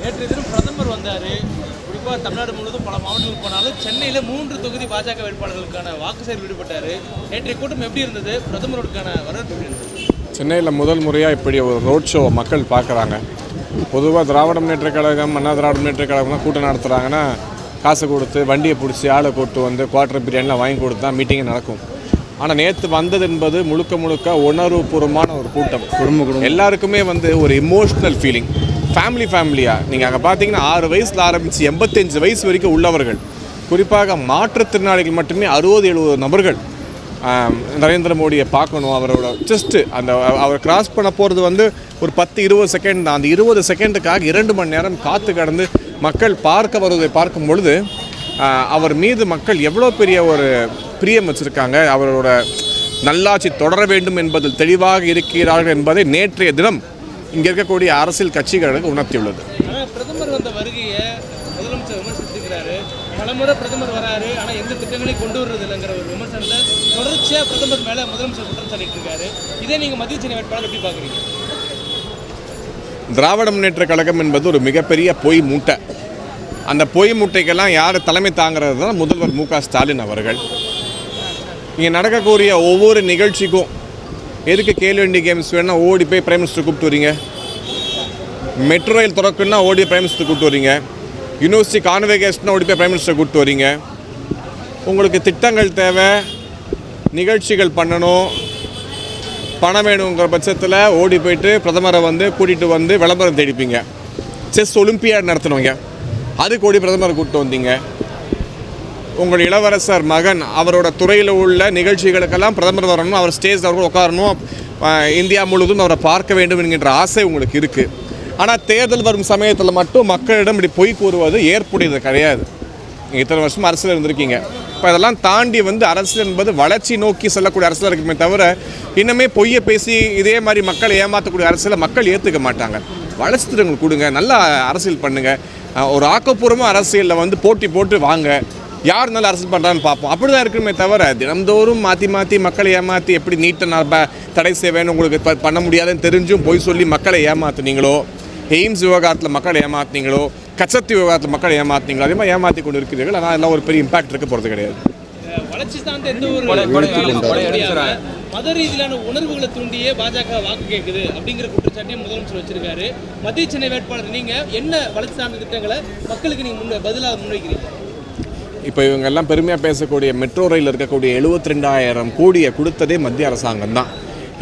நேற்று தினம் பிரதமர் வந்தார். குறிப்பாக தமிழ்நாடு முழுவதும் பல மாவட்டங்களுக்கு போனாலும் சென்னையில் மூன்று தொகுதி பாஜக வேட்பாளர்களுக்கான வாக்கு சேகரிப்பில் ஈடுபட்டார். நேற்றைய கூட்டம் எப்படி இருந்தது? பிரதமருக்கான வரவேற்பு எப்படி இருந்தது? சென்னையில் முதல் முறையாக இப்படி ஒரு ரோட் ஷோவை மக்கள் பார்க்குறாங்க. பொதுவாக திராவிட முன்னேற்ற கழகம் அண்ணா திராவிட முன்னேற்ற கழகம்லாம் கூட்டம் நடத்துகிறாங்கன்னா காசு கொடுத்து வண்டியை பிடிச்சி ஆளை கூட்டு வந்து குவார்ட்டர் பிரியாணிலாம் வாங்கி கொடுத்து தான் மீட்டிங்கே நடக்கும். ஆனால் நேற்று வந்தது என்பது முழுக்க முழுக்க உணர்வுபூர்வமான ஒரு கூட்டம். குடும்ப குடும்பம். எல்லாருக்குமே வந்து ஒரு இமோஷ்னல் ஃபீலிங் ஃபேமிலி ஃபேமிலியாக நீங்கள் அங்கே பார்த்தீங்கன்னா ஆறு வயசில் ஆரம்பித்து எண்பத்தஞ்சு வயசு வரைக்கும் உள்ளவர்கள். குறிப்பாக மாற்றுத்திறனாளிகள் மட்டுமே அறுபது எழுபது நபர்கள். நரேந்திர மோடியை பார்க்கணும் அவரோட ஜஸ்ட்டு அந்த அவ- அவர் கிராஸ் பண்ண போகிறது வந்து ஒரு பத்து இருபது செகண்ட் தான். அந்த இருபது செகண்டுக்காக இரண்டு மணி நேரம் காத்து கடந்து மக்கள் பார்க்க வருவதை பார்க்கும் பொழுது அவர் மீது மக்கள் எவ்வளோ பெரிய ஒரு பிரியம் வச்சுருக்காங்க. அவரோட நல்லாட்சி தொடர வேண்டும் என்பதில் தெளிவாக இருக்கிறார்கள் என்பதை நேற்றைய தினம் இங்கே இருக்கக்கூடிய அரசியல் கட்சிகளுக்கு உணர்த்தியுள்ளது. பிரதமர் வந்த வருகையை முதலமைச்சர் விமர்சித்திருக்கிறாரு பலமுறை பிரதமர் வராரு. ஆனால் எந்த திட்டங்களையும் கொண்டு வர்றது இல்லைங்கிற ஒரு விமர்சனத்தை தொடர்ச்சியாக பிரதமர் மேலே முதலமைச்சர் குற்றம் சாட்டிட்டு இருக்காரு. இதே நீங்கள் மத்திய சென்னை வேட்பாளர் எப்படி பார்க்குறீங்க? திராவிட முன்னேற்ற கழகம் என்பது ஒரு மிகப்பெரிய பொய் மூட்டை. அந்த பொய் மூட்டைக்கெல்லாம் யார் தலைமை தாங்கிறது தான் முதல்வர் மு க ஸ்டாலின் அவர்கள். இங்கே நடக்கக்கூடிய ஒவ்வொரு நிகழ்ச்சிக்கும் எதுக்கு கேள்வி கேம்ஸ் வேணால் ஓடி போய் பிரைம் மினிஸ்டர் கூப்பிட்டு வரீங்க. மெட்ரோ ரயில் திறக்குன்னா ஓடி பிரைம் மினிஸ்டர் கூப்பிட்டு வரீங்க. யூனிவர்சிட்டி கான்வெகேஷன்னா ஓடி போய் பிரைம் மினிஸ்டர் கூப்பிட்டு வரீங்க. உங்களுக்கு திட்டங்கள் தேவை நிகழ்ச்சிகள் பண்ணணும். பணம் வேணுங்கிற பட்சத்தில் ஓடி போயிட்டு பிரதமரை வந்து கூட்டிகிட்டு வந்து விளம்பரம் தேடிப்பீங்க. செஸ் ஒலிம்பியாட் நடத்தினவங்க அதுக்கு ஓடி பிரதமரை கூப்பிட்டு வந்தீங்க. உங்கள் இளவரசர் மகன் அவரோட துறையில் உள்ள நிகழ்ச்சிகளுக்கெல்லாம் பிரதமர் வரணும் அவர் ஸ்டேஜ் அவர்கள் உட்காரணும். இந்தியா முழுவதும் அவரை பார்க்க வேண்டும் என்கின்ற ஆசை உங்களுக்கு இருக்குது ஆனால் தேர்தல் வரும் சமயத்தில் மட்டும் மக்களிடம் இப்படி பொய் கூறுவது ஏற்புடையது கிடையாது. நீங்கள் இத்தனை வருஷம் அரசியல் இருந்திருக்கீங்க. இப்போ அதெல்லாம் தாண்டி வந்து அரசியல் என்பது வளர்ச்சி நோக்கி செல்லக்கூடிய அரசியல் இருக்குமே தவிர இன்னுமே பொய்யை பேசி இதே மாதிரி மக்களை ஏமாற்றக்கூடிய அரசியலை மக்கள் ஏற்றுக்க மாட்டாங்க. வளர்ச்சி திட்டங்கள் கொடுங்க நல்லா அரசியல் பண்ணுங்கள் ஒரு ஆக்கப்பூர்வமாக அரசியலில் வந்து போட்டி போட்டு வாங்க. யார் நல்லா அரசியல் பண்ணுறான்னு பார்ப்போம். அப்படி தான் இருக்குமே தவிர தினந்தோறும் மாற்றி மாற்றி மக்களை ஏமாற்றி எப்படி நீட்டை நான் தடை செய்வேன்னு உங்களுக்கு பண்ண முடியாதுன்னு தெரிஞ்சும் பொய் சொல்லி மக்களை ஏமாத்துனீங்களோ எய்ம்ஸ் விவகாரத்தில் மக்களை ஏமாத்துனீங்களோ கச்சத்து விவகாரத்தில் மக்களை ஏமாத்தினீங்களோ அதே மாதிரி ஏமாற்றி கொண்டு இருக்கிறீர்கள் ஆனால் அதெல்லாம் ஒரு பெரிய இம்பாக்ட் இருக்க போகிறது கிடையாது. வளர்ச்சி சார்ந்த எந்த ஒரு மத ரீதியிலான உணர்வுகளை தூண்டியே பாஜக வாக்கு கேட்குது அப்படிங்கிற குற்றச்சாட்டையும் முதலமைச்சர் வச்சிருக்காரு. மத்திய சென்னை வேட்பாளர் நீங்க என்ன வளர்ச்சி சார்ந்த திட்டங்களை மக்களுக்கு நீங்க முன்ன பதிலாக முன்வைக்கிறீங்க? இப்போ இவங்க எல்லாம் பெருமையாக பேசக்கூடிய மெட்ரோ ரயில் இருக்கக்கூடிய எழுபத்தி ரெண்டாயிரம் கோடியை கொடுத்ததே மத்திய அரசாங்கம் தான்.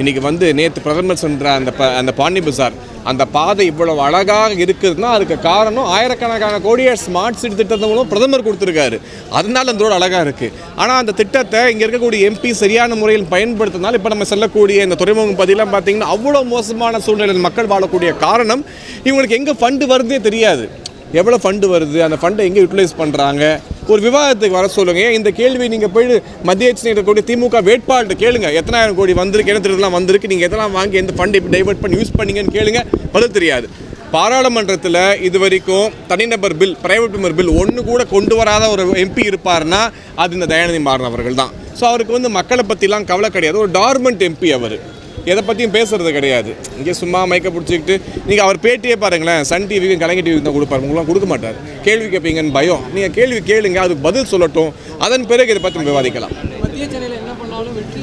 இன்றைக்கி வந்து நேற்று பிரதமர் சென்ற அந்த ப அந்த பாண்டி பசார் அந்த பாதை இவ்வளவு அழகாக இருக்குதுன்னா அதுக்கு காரணம் ஆயிரக்கணக்கான கோடியை ஸ்மார்ட் சிட்டி திட்டத்தை மூலம் பிரதமர் கொடுத்துருக்காரு. அதனால அந்த ரோடு அழகாக இருக்குது ஆனால் அந்த திட்டத்தை இங்கே இருக்கக்கூடிய எம்பி சரியான முறையில் பயன்படுத்தினால் இப்போ நம்ம செல்லக்கூடிய இந்த துறைமுகம் பதிலாம் பார்த்தீங்கன்னா அவ்வளோ மோசமான சூழ்நிலையில் மக்கள் வாழக்கூடிய காரணம். இவங்களுக்கு எங்கே ஃபண்டு வருதே தெரியாது. எவ்வளோ ஃபண்டு வருது? அந்த ஃபண்டை எங்கே யூட்டிலைஸ் பண்ணுறாங்க ஒரு விவாதத்துக்கு வர சொல்லுங்க. இந்த கேள்வி நீங்கள் போய் மத்திய அரசு இருக்கக்கூடிய திமுக வேட்பாளர்கிட்ட கேளுங்க. எத்தனாயிரம் கோடி வந்திருக்கு என்ன திருடலாம் வந்திருக்கு நீங்கள் எதெல்லாம் வாங்கி எந்த ஃபண்டை டைவெர்ட் டைவர்ட் பண்ணி யூஸ் பண்ணீங்கன்னு கேளுங்க. பதில் தெரியாது. பாராளுமன்றத்தில் இது வரைக்கும் தனிநபர் பில் பிரைவேட் மெம்பர் பில் ஒன்று கூட கொண்டு வராத ஒரு எம்பி இருப்பாருன்னா அது இந்த தயாநிதி மாறன் அவர்கள் தான் ஸோ அவருக்கு வந்து மக்களை பற்றிலாம் கவலை கிடையாது. ஒரு டார்மெண்ட் எம்பி அவர். எதை பற்றியும் பேசுறது கிடையாது. இங்கே சும்மா மயக்க பிடிச்சிக்கிட்டு நீங்கள் அவர் பேட்டியே பாருங்களேன் சன் டிவிக்கும் கலைஞர் டிவிக்கு தான் கொடுப்பாரு. உங்களாம் கொடுக்க மாட்டார். கேள்வி கேட்பீங்கன்னு பயம். நீங்கள் கேள்வி கேளுங்க அதுக்கு பதில் சொல்லட்டும். அதன் பிறகு இதை பற்றி விவாதிக்கலாம். மத்திய சென்னையில் என்ன பண்ணாலும் வெற்றி